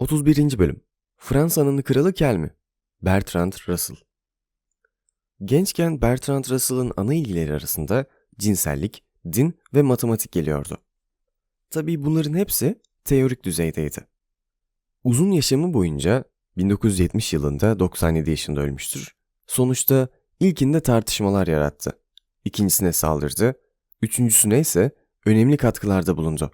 31. Bölüm Fransa'nın kralı Kel mi? Bertrand Russell Gençken Bertrand Russell'ın ana ilgileri arasında cinsellik, din ve matematik geliyordu. Tabii bunların hepsi teorik düzeydeydi. Uzun yaşamı boyunca 1970 yılında 97 yaşında ölmüştür. Sonuçta ilkinde tartışmalar yarattı. İkincisine saldırdı, üçüncüsüne ise önemli katkılarda bulundu.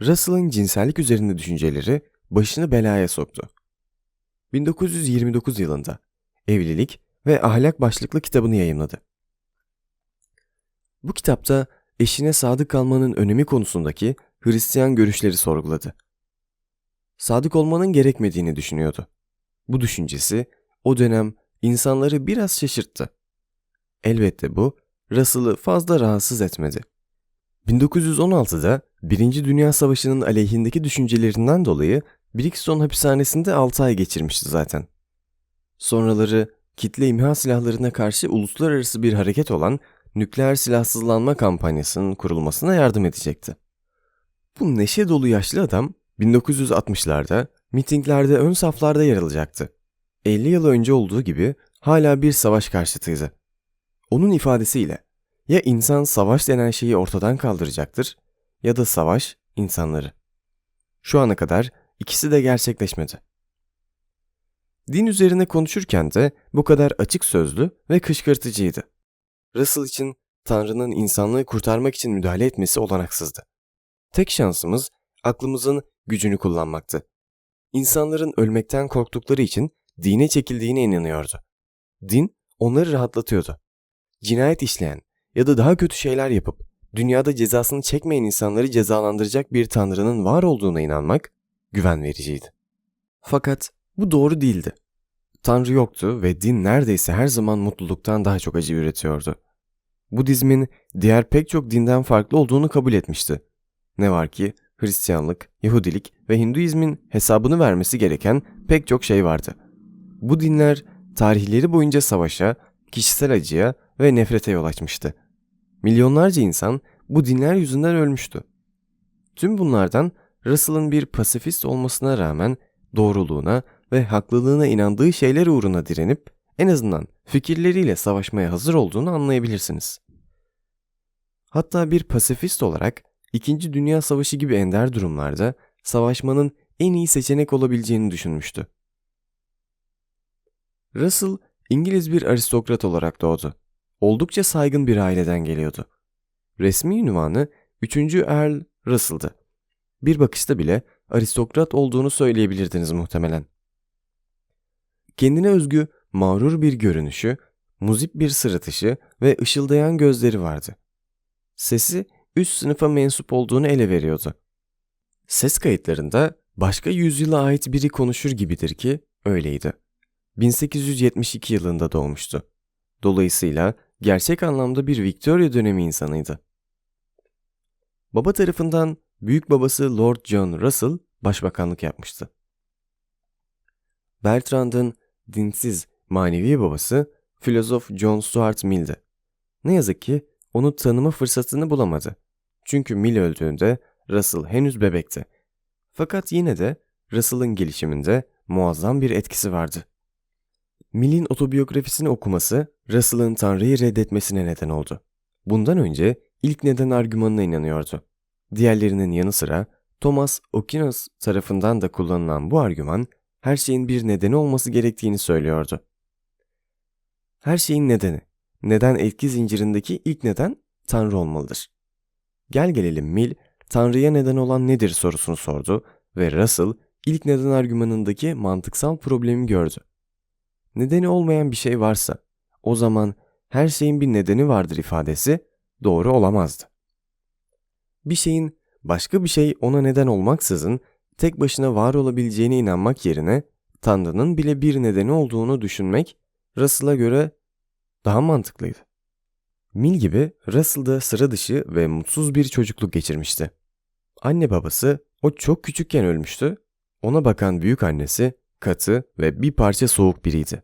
Russell'ın cinsellik üzerinde düşünceleri başını belaya soktu. 1929 yılında Evlilik ve Ahlak başlıklı kitabını yayımladı. Bu kitapta eşine sadık kalmanın önemi konusundaki Hristiyan görüşleri sorguladı. Sadık olmanın gerekmediğini düşünüyordu. Bu düşüncesi o dönem insanları biraz şaşırttı. Elbette bu Russell'ı fazla rahatsız etmedi. 1916'da Birinci Dünya Savaşı'nın aleyhindeki düşüncelerinden dolayı Brixton hapishanesinde 6 ay geçirmişti zaten. Sonraları kitle imha silahlarına karşı uluslararası bir hareket olan nükleer silahsızlanma kampanyasının kurulmasına yardım edecekti. Bu neşe dolu yaşlı adam 1960'larda mitinglerde ön saflarda yer alacaktı. 50 yıl önce olduğu gibi hala bir savaş karşıtıydı. Onun ifadesiyle ya insan savaş denen şeyi ortadan kaldıracaktır ya da savaş insanları. Şu ana kadar ikisi de gerçekleşmedi. Din üzerine konuşurken de bu kadar açık sözlü ve kışkırtıcıydı. Russell için Tanrı'nın insanlığı kurtarmak için müdahale etmesi olanaksızdı. Tek şansımız aklımızın gücünü kullanmaktı. İnsanların ölmekten korktukları için dine çekildiğine inanıyordu. Din onları rahatlatıyordu. Cinayet işleyen ya da daha kötü şeyler yapıp dünyada cezasını çekmeyen insanları cezalandıracak bir tanrının var olduğuna inanmak güven vericiydi. Fakat bu doğru değildi. Tanrı yoktu ve din neredeyse her zaman mutluluktan daha çok acı üretiyordu. Budizmin diğer pek çok dinden farklı olduğunu kabul etmişti. Ne var ki Hristiyanlık, Yahudilik ve Hinduizmin hesabını vermesi gereken pek çok şey vardı. Bu dinler tarihleri boyunca savaşa, kişisel acıya ve nefrete yol açmıştı. Milyonlarca insan bu dinler yüzünden ölmüştü. Tüm bunlardan Russell'ın bir pasifist olmasına rağmen doğruluğuna ve haklılığına inandığı şeyler uğruna direnip en azından fikirleriyle savaşmaya hazır olduğunu anlayabilirsiniz. Hatta bir pasifist olarak İkinci Dünya Savaşı gibi ender durumlarda savaşmanın en iyi seçenek olabileceğini düşünmüştü. Russell İngiliz bir aristokrat olarak doğdu. Oldukça saygın bir aileden geliyordu. Resmi ünvanı 3. Earl Russell'dı. Bir bakışta bile aristokrat olduğunu söyleyebilirdiniz muhtemelen. Kendine özgü mağrur bir görünüşü, muzip bir sırıtışı ve ışıldayan gözleri vardı. Sesi üst sınıfa mensup olduğunu ele veriyordu. Ses kayıtlarında başka yüzyıla ait biri konuşur gibidir ki öyleydi. 1872 yılında doğmuştu. Dolayısıyla gerçek anlamda bir Victoria dönemi insanıydı. Baba tarafından büyük babası Lord John Russell başbakanlık yapmıştı. Bertrand'ın dinsiz manevi babası filozof John Stuart Mill'di. Ne yazık ki onu tanıma fırsatını bulamadı. Çünkü Mill öldüğünde Russell henüz bebekti. Fakat yine de Russell'ın gelişiminde muazzam bir etkisi vardı. Mill'in otobiyografisini okuması Russell'ın Tanrı'yı reddetmesine neden oldu. Bundan önce ilk neden argümanına inanıyordu. Diğerlerinin yanı sıra Thomas Aquinas tarafından da kullanılan bu argüman her şeyin bir nedeni olması gerektiğini söylüyordu. Her şeyin nedeni, neden etki zincirindeki ilk neden Tanrı olmalıdır. Gel gelelim Mill, Tanrı'ya neden olan nedir sorusunu sordu ve Russell ilk neden argümanındaki mantıksal problemi gördü. Nedeni olmayan bir şey varsa, o zaman her şeyin bir nedeni vardır ifadesi doğru olamazdı. Bir şeyin başka bir şey ona neden olmaksızın tek başına var olabileceğine inanmak yerine Tanrı'nın bile bir nedeni olduğunu düşünmek Russell'a göre daha mantıklıydı. Mill gibi Russell da sıra dışı ve mutsuz bir çocukluk geçirmişti. Anne babası o çok küçükken ölmüştü. Ona bakan büyük annesi katı ve bir parça soğuk biriydi.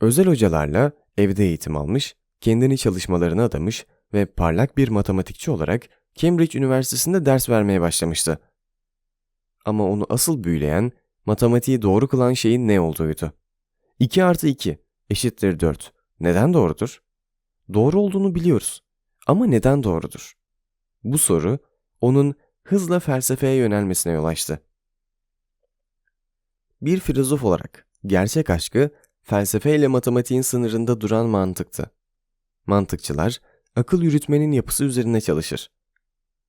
Özel hocalarla evde eğitim almış, kendini çalışmalarına adamış ve parlak bir matematikçi olarak Cambridge Üniversitesi'nde ders vermeye başlamıştı. Ama onu asıl büyüleyen, matematiği doğru kılan şeyin ne olduğuydu. 2 artı 2 eşittir 4. Neden doğrudur? Doğru olduğunu biliyoruz. Ama neden doğrudur? Bu soru onun hızla felsefeye yönelmesine yol açtı. Bir filozof olarak gerçek aşkı felsefe ile matematiğin sınırında duran mantıktı. Mantıkçılar akıl yürütmenin yapısı üzerine çalışır.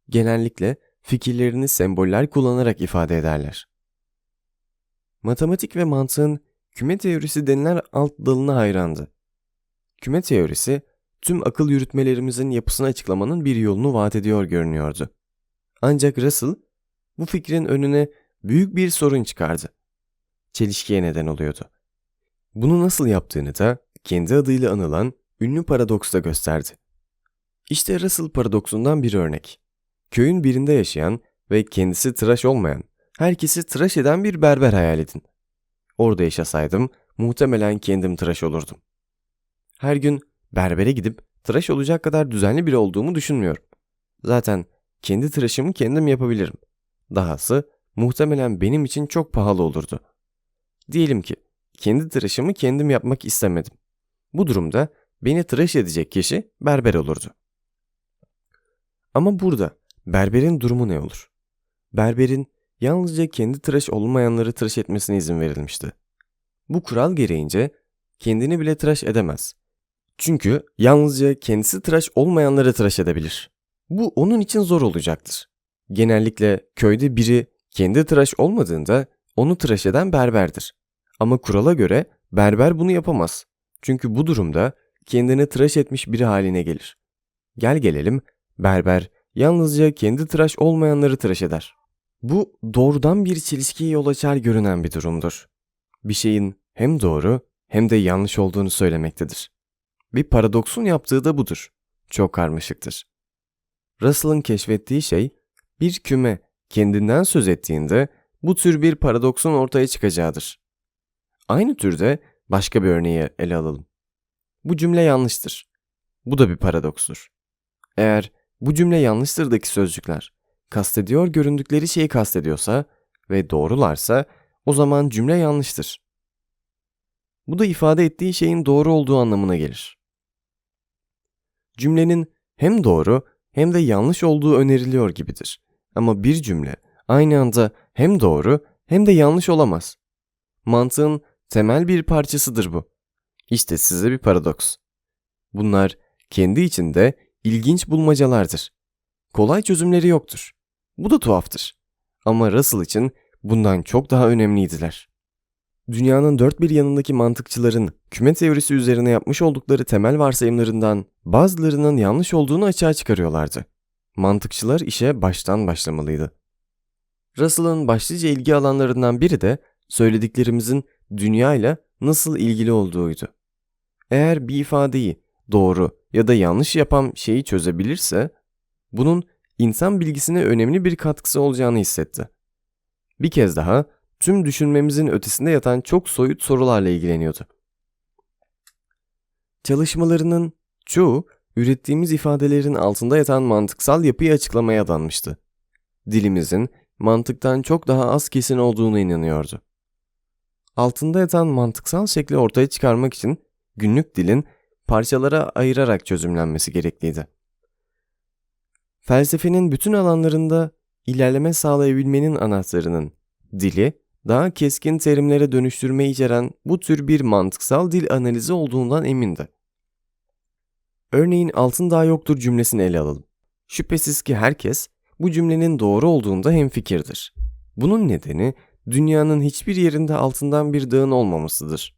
Genellikle fikirlerini semboller kullanarak ifade ederler. Matematik ve mantığın küme teorisi denilen alt dalına hayrandı. Küme teorisi tüm akıl yürütmelerimizin yapısını açıklamanın bir yolunu vaat ediyor görünüyordu. Ancak Russell bu fikrin önüne büyük bir sorun çıkardı. Çelişkiye neden oluyordu. Bunu nasıl yaptığını da kendi adıyla anılan ünlü paradoksta gösterdi. İşte Russell paradoksundan bir örnek. Köyün birinde yaşayan ve kendisi tıraş olmayan, herkesi tıraş eden bir berber hayal edin. Orada yaşasaydım muhtemelen kendim tıraş olurdum. Her gün berbere gidip tıraş olacak kadar düzenli biri olduğumu düşünmüyorum. Zaten kendi tıraşımı kendim yapabilirim. Dahası muhtemelen benim için çok pahalı olurdu. Diyelim ki kendi tıraşımı kendim yapmak istemedim. Bu durumda beni tıraş edecek kişi berber olurdu. Ama burada berberin durumu ne olur? Berberin yalnızca kendi tıraş olmayanları tıraş etmesine izin verilmişti. Bu kural gereğince kendini bile tıraş edemez. Çünkü yalnızca kendisi tıraş olmayanları tıraş edebilir. Bu onun için zor olacaktır. Genellikle köyde biri kendi tıraş olmadığında onu tıraş eden berberdir. Ama kurala göre berber bunu yapamaz. Çünkü bu durumda kendini tıraş etmiş biri haline gelir. Gel gelelim berber yalnızca kendi tıraş olmayanları tıraş eder. Bu doğrudan bir çelişkiye yol açar görünen bir durumdur. Bir şeyin hem doğru hem de yanlış olduğunu söylemektedir. Bir paradoksun yaptığı da budur. Çok karmaşıktır. Russell'ın keşfettiği şey bir küme kendinden söz ettiğinde bu tür bir paradoksun ortaya çıkacağıdır. Aynı türde başka bir örneği ele alalım. Bu cümle yanlıştır. Bu da bir paradokstur. Eğer bu cümle yanlıştırdaki sözcükler kastediyor göründükleri şeyi kastediyorsa ve doğrularsa o zaman cümle yanlıştır. Bu da ifade ettiği şeyin doğru olduğu anlamına gelir. Cümlenin hem doğru hem de yanlış olduğu öneriliyor gibidir. Ama bir cümle aynı anda hem doğru hem de yanlış olamaz. Mantığın temel bir parçasıdır bu. İşte size bir paradoks. Bunlar kendi içinde ilginç bulmacalardır. Kolay çözümleri yoktur. Bu da tuhaftır. Ama Russell için bundan çok daha önemliydiler. Dünyanın dört bir yanındaki mantıkçıların küme teorisi üzerine yapmış oldukları temel varsayımlarından bazılarının yanlış olduğunu açığa çıkarıyorlardı. Mantıkçılar işe baştan başlamalıydı. Russell'ın başlıca ilgi alanlarından biri de söylediklerimizin dünya ile nasıl ilgili olduğuydu. Eğer bir ifadeyi doğru ya da yanlış yapan şeyi çözebilirse, bunun insan bilgisine önemli bir katkısı olacağını hissetti. Bir kez daha tüm düşünmemizin ötesinde yatan çok soyut sorularla ilgileniyordu. Çalışmalarının çoğu ürettiğimiz ifadelerin altında yatan mantıksal yapıyı açıklamaya adanmıştı. Dilimizin mantıktan çok daha az kesin olduğunu inanıyordu. Altında yatan mantıksal şekli ortaya çıkarmak için günlük dilin parçalara ayırarak çözümlenmesi gerekliydi. Felsefenin bütün alanlarında ilerleme sağlayabilmenin anahtarının dili daha keskin terimlere dönüştürmeyi içeren bu tür bir mantıksal dil analizi olduğundan emindi. Örneğin altın daha yoktur cümlesini ele alalım. Şüphesiz ki herkes bu cümlenin doğru olduğunda hemfikirdir. Bunun nedeni dünyanın hiçbir yerinde altından bir dağın olmamasıdır.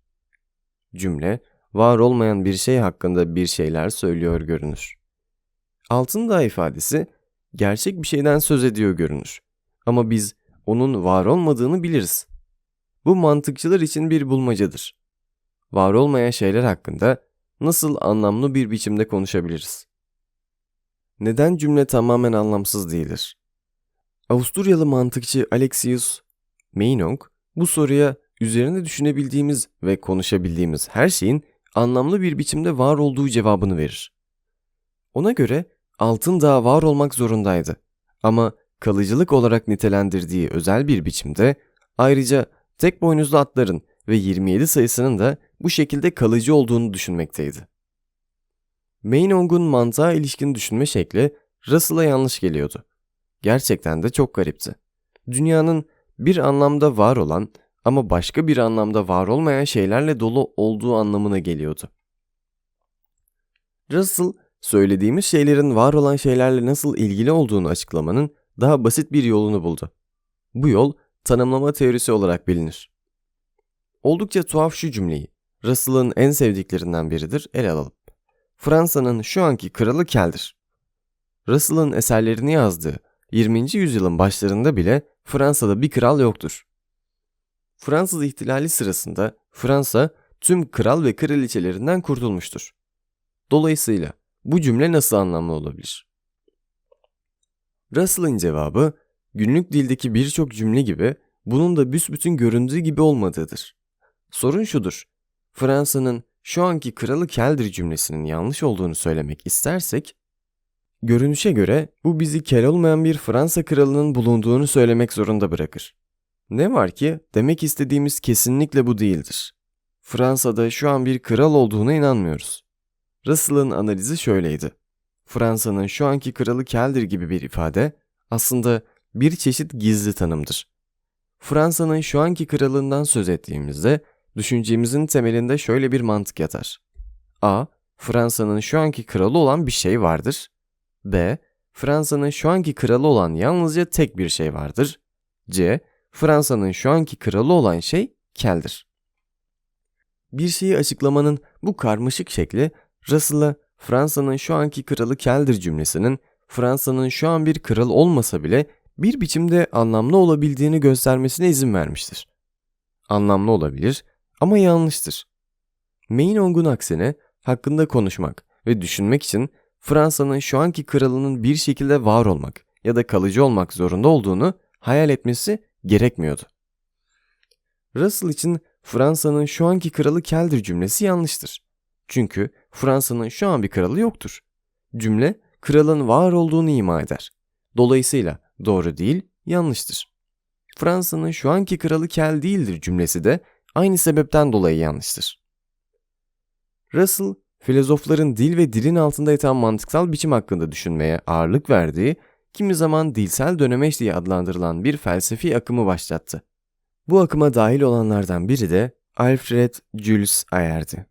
Cümle, var olmayan bir şey hakkında bir şeyler söylüyor görünür. Altın dağ ifadesi gerçek bir şeyden söz ediyor görünür. Ama biz onun var olmadığını biliriz. Bu mantıkçılar için bir bulmacadır. Var olmayan şeyler hakkında nasıl anlamlı bir biçimde konuşabiliriz? Neden cümle tamamen anlamsız değildir? Avusturyalı mantıkçı Alexius Meinong bu soruya üzerine düşünebildiğimiz ve konuşabildiğimiz her şeyin anlamlı bir biçimde var olduğu cevabını verir. Ona göre altın dağ var olmak zorundaydı ama kalıcılık olarak nitelendirdiği özel bir biçimde ayrıca tek boynuzlu atların ve 27 sayısının da bu şekilde kalıcı olduğunu düşünmekteydi. Meinong'un mantığa ilişkin düşünme şekli Russell'a yanlış geliyordu. Gerçekten de çok garipti. Dünyanın bir anlamda var olan ama başka bir anlamda var olmayan şeylerle dolu olduğu anlamına geliyordu. Russell, söylediğimiz şeylerin var olan şeylerle nasıl ilgili olduğunu açıklamanın daha basit bir yolunu buldu. Bu yol tanımlama teorisi olarak bilinir. Oldukça tuhaf şu cümleyi, Russell'ın en sevdiklerinden biridir, ele alalım. Fransa'nın şu anki kralı keldir. Russell'ın eserlerini yazdığı 20. yüzyılın başlarında bile Fransa'da bir kral yoktur. Fransız ihtilali sırasında Fransa tüm kral ve kraliçelerinden kurtulmuştur. Dolayısıyla bu cümle nasıl anlamlı olabilir? Russell'ın cevabı günlük dildeki birçok cümle gibi bunun da büsbütün göründüğü gibi olmadığıdır. Sorun şudur. Fransa'nın şu anki kralı keldir cümlesinin yanlış olduğunu söylemek istersek, görünüşe göre bu bizi kel olmayan bir Fransa kralının bulunduğunu söylemek zorunda bırakır. Ne var ki demek istediğimiz kesinlikle bu değildir. Fransa'da şu an bir kral olduğuna inanmıyoruz. Russell'ın analizi şöyleydi. Fransa'nın şu anki kralı keldir gibi bir ifade aslında bir çeşit gizli tanımdır. Fransa'nın şu anki kralından söz ettiğimizde düşüncemizin temelinde şöyle bir mantık yatar. A. Fransa'nın şu anki kralı olan bir şey vardır. B. Fransa'nın şu anki kralı olan yalnızca tek bir şey vardır. C. Fransa'nın şu anki kralı olan şey keldir. Bir şeyi açıklamanın bu karmaşık şekli Russell'a Fransa'nın şu anki kralı keldir cümlesinin Fransa'nın şu an bir kral olmasa bile bir biçimde anlamlı olabildiğini göstermesine izin vermiştir. Anlamlı olabilir ama yanlıştır. Meinong'un aksine hakkında konuşmak ve düşünmek için Fransa'nın şu anki kralının bir şekilde var olmak ya da kalıcı olmak zorunda olduğunu hayal etmesi gerekmiyordu. Russell için Fransa'nın şu anki kralı keldir cümlesi yanlıştır. Çünkü Fransa'nın şu an bir kralı yoktur. Cümle kralın var olduğunu ima eder. Dolayısıyla doğru değil, yanlıştır. Fransa'nın şu anki kralı kel değildir cümlesi de aynı sebepten dolayı yanlıştır. Russell, filozofların dil ve dilin altında yatan mantıksal biçim hakkında düşünmeye ağırlık verdiği, kimi zaman dilsel dönemeç diye adlandırılan bir felsefi akımı başlattı. Bu akıma dahil olanlardan biri de Alfred Jules Ayer'di.